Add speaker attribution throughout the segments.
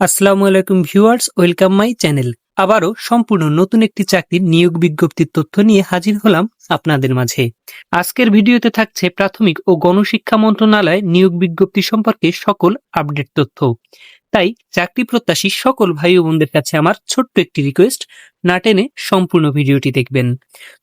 Speaker 1: আসসালামু আলাইকুম viewers, welcome my channel. আবারও সম্পূর্ণ নতুন একটি চাকরির নিয়োগ বিজ্ঞপ্তির তথ্য নিয়ে হাজির হলাম আপনাদের মাঝে। আজকের ভিডিওতে থাকছে প্রাথমিক ও গণশিক্ষা মন্ত্রণালয় নিয়োগ বিজ্ঞপ্তি সম্পর্কে সকল আপডেট তথ্য। তাই চাকরি প্রত্যাশী সকল ভাই বোনদের কাছে আমার ছোট্ট একটি রিকোয়েস্ট, না টেনে সম্পূর্ণ ভিডিওটি দেখবেন।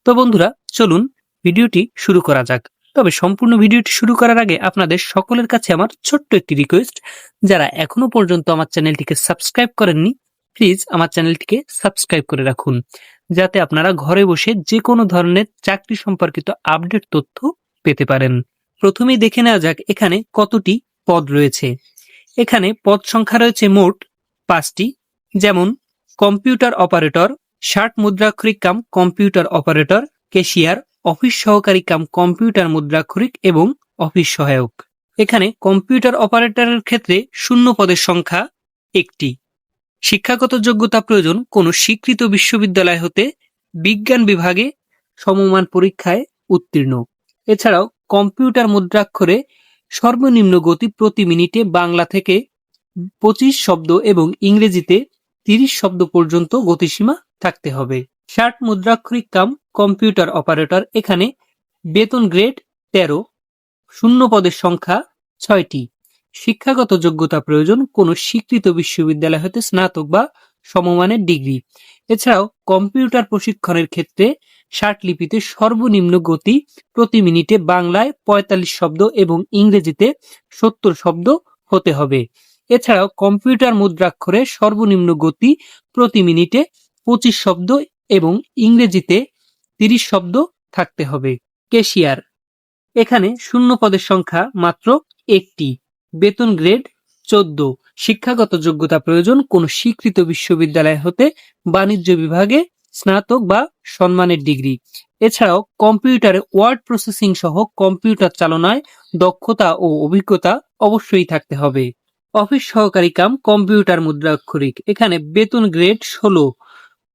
Speaker 1: তো বন্ধুরা, চলুন ভিডিওটি শুরু করা যাক। তবে সম্পূর্ণ ভিডিওটি শুরু করার আগে আপনাদের সকলের কাছে আমার ছোট্ট একটি রিকোয়েস্ট যারা এখনও পর্যন্ত আমার চ্যানেলটিকে সাবস্ক্রাইব করেননি প্লিজ আমার চ্যানেলটিকে সাবস্ক্রাইব করে রাখুন। যাতে আপনারা ঘরে বসে যে কোনো ধরনের চাকরি সম্পর্কিত আপডেট তথ্য পেতে পারেন। প্রথমেই দেখে নেওয়া যাক এখানে কতটি পদ রয়েছে। এখানে পদ সংখ্যা রয়েছে মোট পাঁচটি, যেমন কম্পিউটার অপারেটর ষাট মুদ্রাক্ষরিক cum computer operator cashier office সহকারী কাম কম্পিউটার মুদ্রাক্ষরিক এবং অফিস সহায়ক। এখানে কম্পিউটার অপারেটরের ক্ষেত্রে শূন্য পদের সংখ্যা একটি। শিক্ষাগত যোগ্যতা প্রয়োজন কোনো স্বীকৃত বিশ্ববিদ্যালয় হতে বিজ্ঞান বিভাগে সমমান পরীক্ষায় উত্তীর্ণ। এছাড়াও কম্পিউটার মুদ্রাক্ষরে সর্বনিম্ন গতি প্রতি মিনিটে বাংলা থেকে পঁচিশ শব্দ এবং ইংরেজিতে তিরিশ শব্দ পর্যন্ত গতিসীমা থাকতে হবে। ষাট মুদ্রাক্ষরিক কাম কম্পিউটার অপারেটর এখানে বেতন গ্রেড তেরো, শূন্য পদের সংখ্যা ছয়টি। শিক্ষাগত যোগ্যতা প্রয়োজন কোনো স্বীকৃত বিশ্ববিদ্যালয় হতে স্নাতক বা সমমানের ডিগ্রি। এছাড়াও কম্পিউটার প্রশিক্ষণের ক্ষেত্রে লিপিতে সর্বনিম্ন গতি প্রতি মিনিটে বাংলায় পঁয়তাল্লিশ শব্দ এবং ইংরেজিতে সত্তর শব্দ হতে হবে। এছাড়াও কম্পিউটার মুদ্রাক্ষরে সর্বনিম্ন গতি প্রতি মিনিটে পঁচিশ শব্দ এবং ইংরেজিতে তিরিশ শব্দ থাকতে হবে। কেশিয়ার এখানে শূন্য পদের সংখ্যা মাত্র একটি। বেতন গ্রেড চোদ্দ। শিক্ষাগত যোগ্যতা প্রয়োজন কোন স্বীকৃত বিশ্ববিদ্যালয় হতে বাণিজ্য বিভাগে স্নাতক বা সম্মানের ডিগ্রি। এছাড়াও কম্পিউটারে ওয়ার্ড প্রসেসিং সহ কম্পিউটার চালনায় দক্ষতা ও অভিজ্ঞতা অবশ্যই থাকতে হবে। অফিস সহকারী কাম কম্পিউটার মুদ্রাক্ষরিক। এখানে বেতন গ্রেড ষোলো।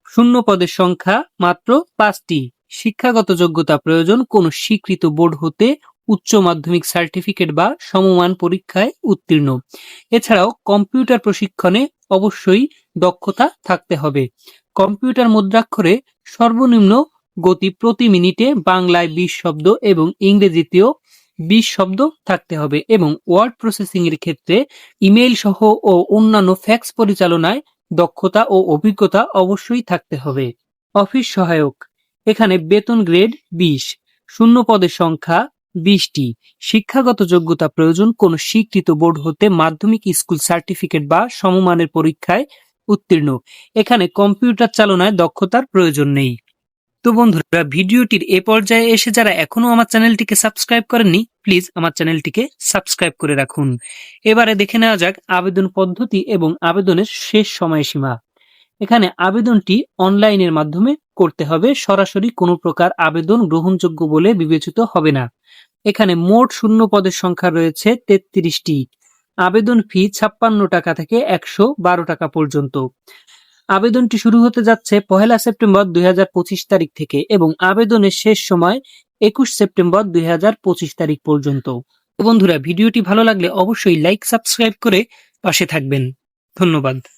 Speaker 1: শূন্য পদের সংখ্যা মাত্র পাঁচটি। শিক্ষাগত যোগ্যতা প্রয়োজন কোন স্বীকৃত বোর্ড হতে উচ্চ মাধ্যমিক সার্টিফিকেট বা সমমান পরীক্ষায় উত্তীর্ণ। এছাড়াও কম্পিউটার প্রশিক্ষণে অবশ্যই দক্ষতা থাকতে হবে। কম্পিউটার মুদ্রাক্ষরে সর্বনিম্ন গতি প্রতি মিনিটে বাংলায় বিশ শব্দ এবং ইংরেজিতেও বিশ শব্দ থাকতে হবে এবং ওয়ার্ড প্রসেসিং এর ক্ষেত্রে ইমেইল সহ ও অন্যান্য ফ্যাক্স পরিচালনায় দক্ষতা ও অভিজ্ঞতা অবশ্যই থাকতে হবে। অফিস সহায়ক এখানে বেতন গ্রেড বিশ। শূন্য পদের সংখ্যা বিশটি। শিক্ষাগত যোগ্যতা প্রয়োজন কোন স্বীকৃত বোর্ড হতে মাধ্যমিক স্কুল সার্টিফিকেট বা সমমানের পরীক্ষায় উত্তীর্ণ। এখানে কম্পিউটার চালনায় দক্ষতার প্রয়োজন নেই। তো বন্ধুরা, ভিডিওটির এ পর্যায়ে এসে যারা এখনও আমার চ্যানেলটিকে সাবস্ক্রাইব করেননি, প্লিজ আমার চ্যানেলটিকে সাবস্ক্রাইব করে রাখুন। এবারে দেখে নেওয়া যাক আবেদন পদ্ধতি এবং আবেদনের শেষ সময়সীমা। এখানে আবেদনটি অনলাইনের মাধ্যমে করতে হবে। সরাসরি কোনো প্রকার আবেদন গ্রহণযোগ্য বলে বিবেচিত হবে না। এখানে মোট শূন্য পদের সংখ্যা রয়েছে তেত্রিশটি। আবেদন ফি ছাপ্পান্ন টাকা থেকে একশো বারো টাকা পর্যন্ত। আবেদনটি শুরু হতে যাচ্ছে পহেলা সেপ্টেম্বর দুই হাজার পঁচিশ তারিখ থেকে এবং আবেদনের শেষ সময় একুশ সেপ্টেম্বর দুই হাজার পঁচিশ তারিখ পর্যন্ত। বন্ধুরা, ভিডিওটি ভালো লাগলে অবশ্যই লাইক, সাবস্ক্রাইব করে পাশে থাকবেন। ধন্যবাদ।